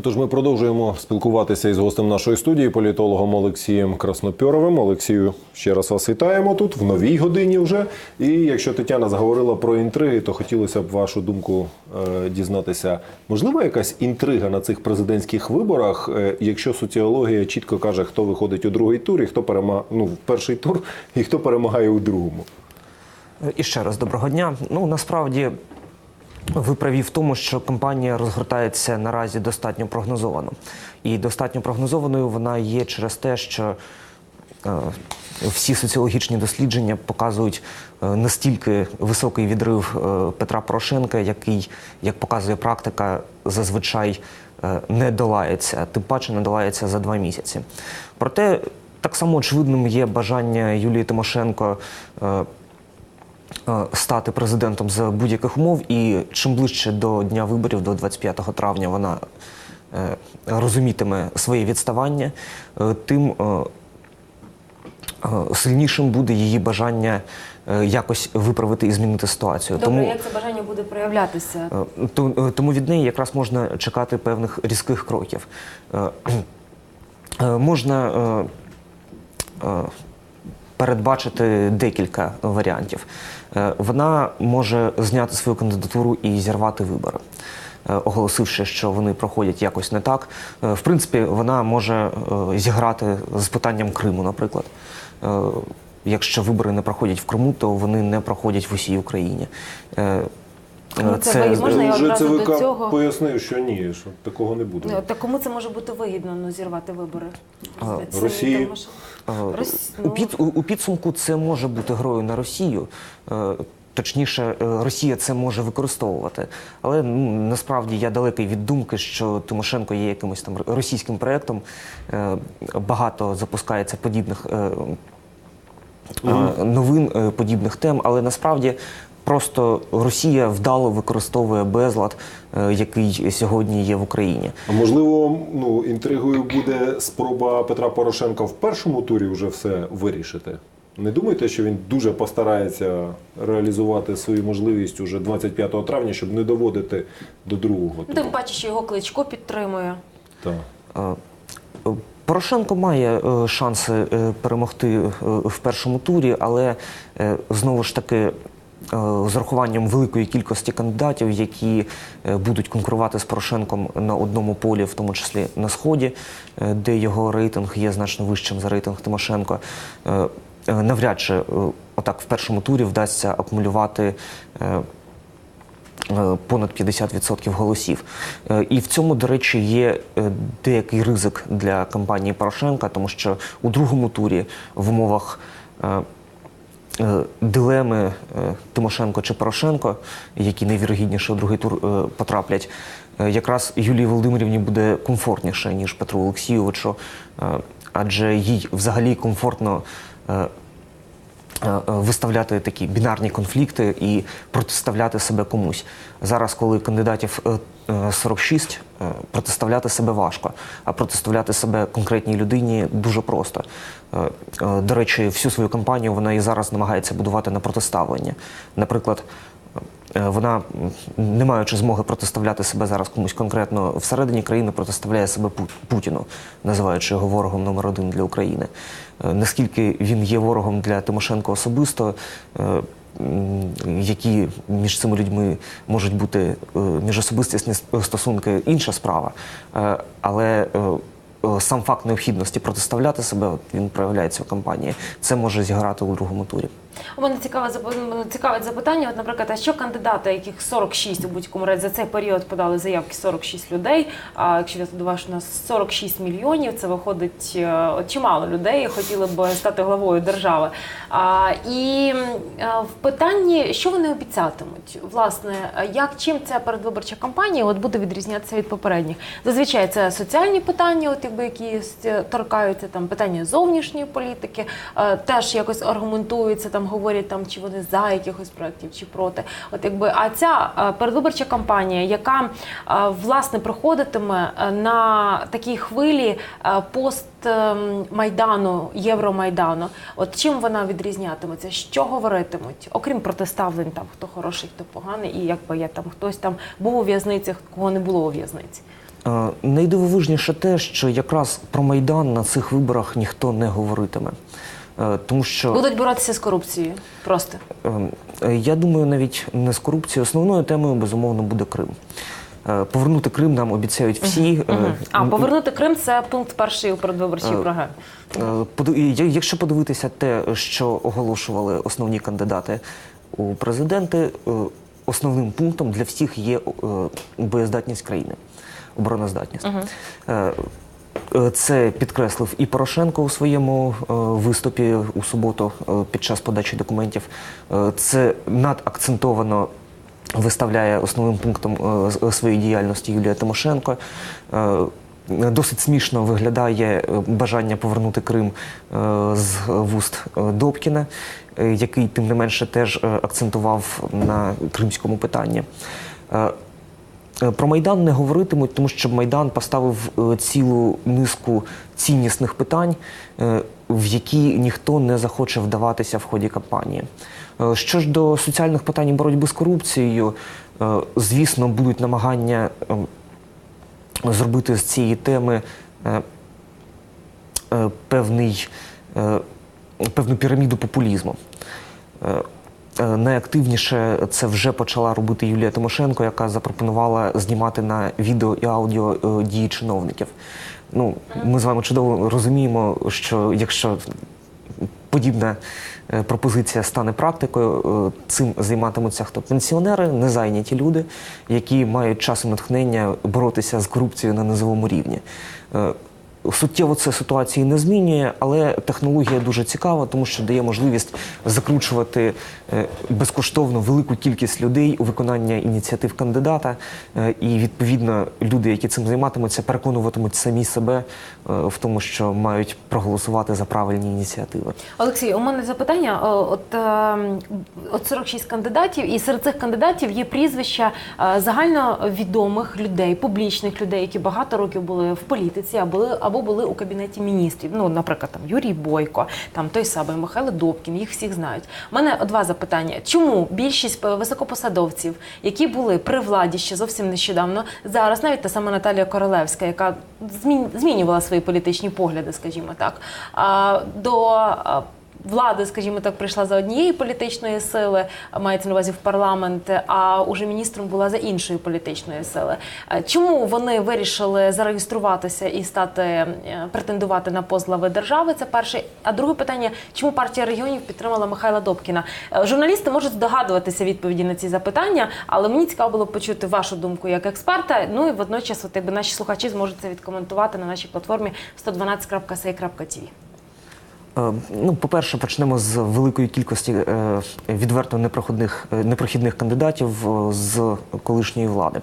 Отож, ми продовжуємо спілкуватися із гостем нашої студії, політологом Олексієм Краснопьоровим. Олексію, ще раз вас вітаємо тут в новій годині вже. І якщо Тетяна заговорила про інтриги, то хотілося б вашу думку е, дізнатися. Можливо, якась інтрига на цих президентських виборах, е, якщо соціологія чітко каже, хто виходить у другий тур і хто перемагає ну, в перший тур, і хто перемагає у другому. І ще раз доброго дня. Ну насправді ви праві в тому, що кампанія розгортається наразі достатньо прогнозовано. І достатньо прогнозованою вона є через те, що е, всі соціологічні дослідження показують е, настільки високий відрив е, Петра Порошенка, який, як показує практика, зазвичай не долається, тим паче не долається за два місяці. Проте так само очевидним є бажання Юлії Тимошенко. Е, стати президентом за будь-яких умов, і чим ближче до дня виборів, до 25 травня, вона е, розумітиме своє відставання, е, тим сильнішим буде її бажання якось виправити і змінити ситуацію. Добре, як це бажання буде проявлятися? То- Тому від неї якраз можна чекати певних різких кроків. Можна передбачити декілька варіантів. Е, Вона може зняти свою кандидатуру і зірвати вибори. е, Оголосивши, що вони проходять якось не так, Е, в принципі, вона може зіграти з питанням Криму, наприклад. Якщо вибори не проходять в Криму, то вони не проходять в усій Україні. Ну, це можна я Вже одразу до цього? пояснив, що ні, що такого не буде. Та кому це може бути вигідно ну, зірвати вибори? Це Росії. Е, Рос- У, ну. під, у, у підсумку це може бути грою на Росію. Е, Точніше, е, Росія це може використовувати. Але ну, насправді я далекий від думки, що Тимошенко є якимось там російським проєктом. Багато запускається подібних новин, подібних тем, але насправді просто Росія вдало використовує безлад, е, який сьогодні є в Україні. А можливо, ну інтригою буде спроба Петра Порошенка в першому турі вже все вирішити. Не думайте, що він дуже постарається реалізувати свою можливість уже 25 травня, щоб не доводити до другого Ну, туру. Тим паче, що його кличко підтримує. Так. Е, Порошенко має е, шанси е, перемогти е, в першому турі, але е, знову ж таки. Е, З урахуванням великої кількості кандидатів, які е, будуть конкурувати з Порошенком на одному полі, в тому числі на сході, е, де його рейтинг є значно вищим за рейтинг Тимошенко, навряд чи отак в першому турі вдасться акумулювати понад 50% голосів. І в цьому, до речі, є деякий ризик для кампанії Порошенка, тому що у другому турі в умовах дилеми е, Тимошенко чи Порошенко, які найвірогідніше у другий тур е, потраплять, е, якраз Юлії Володимирівні буде комфортніше, ніж Петру Олексійовичу, е, адже їй взагалі комфортно. е, е, е, виставляти такі бінарні конфлікти і протиставляти себе комусь. Зараз, коли кандидатів е, е, 46, е, протиставляти себе важко, а протиставляти себе конкретній людині дуже просто. Е, е, До речі, всю свою кампанію вона і зараз намагається будувати на протиставлення. Наприклад, Е, Вона, не маючи змоги протиставляти себе зараз комусь конкретно всередині країни, протиставляє себе Путіну, називаючи його ворогом номер один для України. Е, Наскільки він є ворогом для Тимошенко особисто, е, які між цими людьми можуть бути е, міжособистісні стосунки, інша справа. Е, Але е, сам факт необхідності протиставляти себе, він проявляється в кампанії. Це може зіграти у другому турі. У мене цікаве цікавить запитання. От, наприклад, а що кандидати, яких 46 у будь-якому разі за цей період подали заявки 46 людей. А якщо до вас, у нас 46 мільйонів, це виходить е, чимало людей, хотіли б стати главою держави. А, і м, е, в питанні, що вони обіцятимуть, власне, як чим ця передвиборча кампанія от буде відрізнятися від попередніх? Зазвичай це соціальні питання, от якби які торкаються там питання зовнішньої політики, е, теж якось аргументуються там, говорять там, чи вони за якихось проєктів, чи проти. От якби а ця е, передвиборча кампанія, яка е, власне проходитиме е, на такій хвилі пост ем, майдану, євромайдану. От чим вона відрізнятиметься? Що говоритимуть, окрім протиставлень, там хто хороший, хто поганий, і якби я там хтось там був у в'язницях, кого не було у в'язниці. Найдивовижніше те, що якраз про Майдан на цих виборах ніхто не говоритиме. Е, Тому що Будуть боротися з корупцією. Просто. Ем, е, Я думаю, навіть не з корупцією. Основною темою, безумовно, буде Крим. Е, Повернути Крим нам обіцяють всі. Е, Мгм. А повернути Крим це пункт перший у передвиборчій програмі. Якщо подивитися те, що оголошували основні кандидати у президенти, основним пунктом для всіх є боєздатність країни, обороноздатність. Е, е, Це підкреслив і Порошенко у своєму е, виступі у суботу е, під час подачі документів. Е, Це надакцентовано виставляє основним пунктом е, своєї діяльності Юлія Тимошенко. Е, Досить смішно виглядає е, бажання повернути Крим е, з вуст е, Добкіна, е, який тим не менше теж е, акцентував на кримському питанні. Е, Про Майдан не говоритимуть, тому що Майдан поставив е, цілу низку ціннісних питань, е, в які ніхто не захоче вдаватися в ході кампанії. Що ж до соціальних питань боротьби з корупцією, звісно, будуть намагання е, зробити з цієї теми певний, певну піраміду популізму. Е, Найактивніше це вже почала робити Юлія Тимошенко, яка запропонувала знімати на відео і аудіо е, дії чиновників. Ну, ми з вами чудово розуміємо, що якщо подібна е, пропозиція стане практикою, цим займатимуться хто пенсіонери, незайняті люди, які мають час натхнення боротися з корупцією на низовому рівні. Суттєво це ситуації не змінює, але технологія дуже цікава, тому що дає можливість закручувати е, безкоштовно велику кількість людей у виконання ініціатив кандидата. Е, І відповідно люди, які цим займатимуться, переконуватимуть самі себе е, в тому, що мають проголосувати за правильні ініціативи. Олексій, у мене запитання. От, от 46 кандидатів, і серед цих кандидатів є прізвища загальновідомих людей, публічних людей, які багато років були в політиці, а були або були у кабінеті міністрів. Ну, наприклад, там Юрій Бойко, там той самий Михайло Добкін, їх всіх знають. У мене два запитання: чому більшість е, високопосадовців, які були при владі ще зовсім нещодавно, зараз навіть та сама Наталія Королевська, яка змінювала свої політичні погляди, скажімо так, до влади, скажімо так, прийшла за однієї політичної сили, мається на увазі в парламент, а уже міністром була за іншої політичної сили. Е, Чому вони вирішили зареєструватися і стати е, претендувати на пост глави держави? Це перше. А друге питання: чому партія регіонів підтримала Михайла Добкіна? Е, Журналісти можуть здогадуватися відповіді на ці запитання, але мені цікаво було почути вашу думку як експерта. Ну і водночас, от якби наші слухачі зможуть це відкоментувати на нашій платформі 112.say.tv. Е, Ну, по-перше, почнемо з великої кількості е, відверто непроходних, е, непрохідних кандидатів з колишньої влади.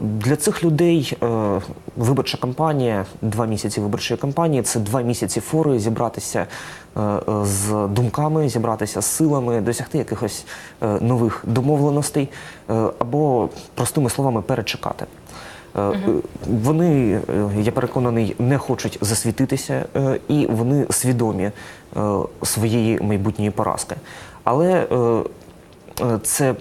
Для цих людей виборча кампанія, два місяці виборчої кампанії це два місяці фори зібратися з думками, зібратися з силами, досягти якихось нових домовленостей або, простими словами, перечекати. Е, е, Вони, е, я переконаний, не хочуть засвітитися, і вони свідомі своєї майбутньої поразки. Але це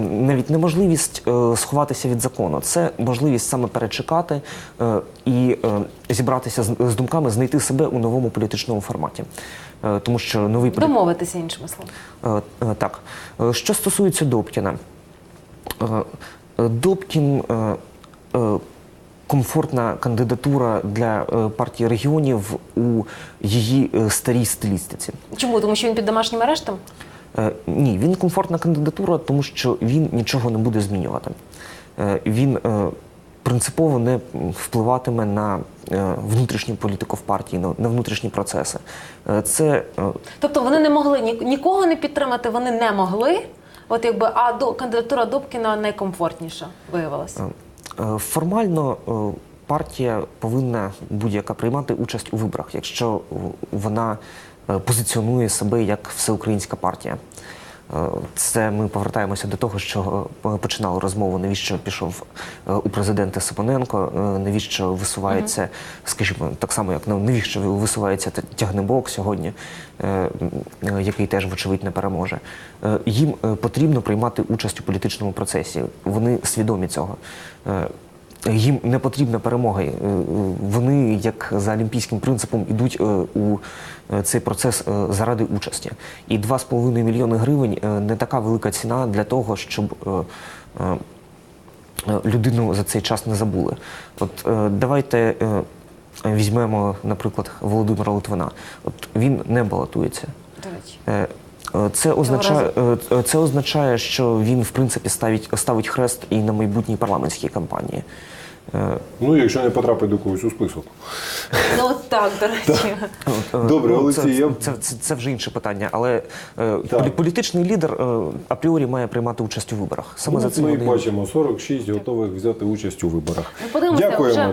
навіть неможливість сховатися від закону, це можливість саме перечекати і зібратися з, думками, знайти себе у новому політичному форматі. Тому що новий Домовитися іншими словами. Так, що стосується Добкіна, Добкін комфортна кандидатура для е, партії регіонів у її е, старій стилістиці. Чому? Тому що він під домашнім арештом? Е, Ні, він комфортна кандидатура, тому що він нічого не буде змінювати. Е, Він е, принципово не впливатиме на е, внутрішню політику в партії, на внутрішні процеси. Е, Це е, Тобто вони не могли ні, нікого не підтримати, вони не могли. От якби а до кандидатура Добкіна найкомфортніша виявилася. Е, Формально е, партія повинна будь-яка приймати участь у виборах, якщо вона е, позиціонує себе як всеукраїнська партія. Е, Це ми повертаємося до того, що е, починали розмову, навіщо пішов е, у президенти Симоненко, навіщо висувається, скажімо, так само, як ну, навіщо висувається Тягнебок сьогодні, який теж, вочевидь, не переможе. Їм потрібно приймати участь у політичному процесі. Вони свідомі цього. Їм не потрібна перемога. Е, е, Вони, як за олімпійським принципом, ідуть е, у цей процес заради участі. І 2,5 мільйони гривень не така велика ціна для того, щоб людину за цей час не забули. От давайте візьмемо, наприклад, Володимира Литвина. От він не балотується. До речі. Е, е, Це означає, е, це означає, що він в принципі ставить, ставить хрест і на майбутній парламентській кампанії. Е, Ну, якщо не потрапить до когось у список. Ну от так, до речі. е, Добре, ну, Олексій, це, це, це, вже інше питання, але е, Так. політичний лідер е, апріорі має приймати участь у виборах. Саме Ну, за це ми вони бачимо 46 готових взяти участь у виборах. Ну, Дякуємо.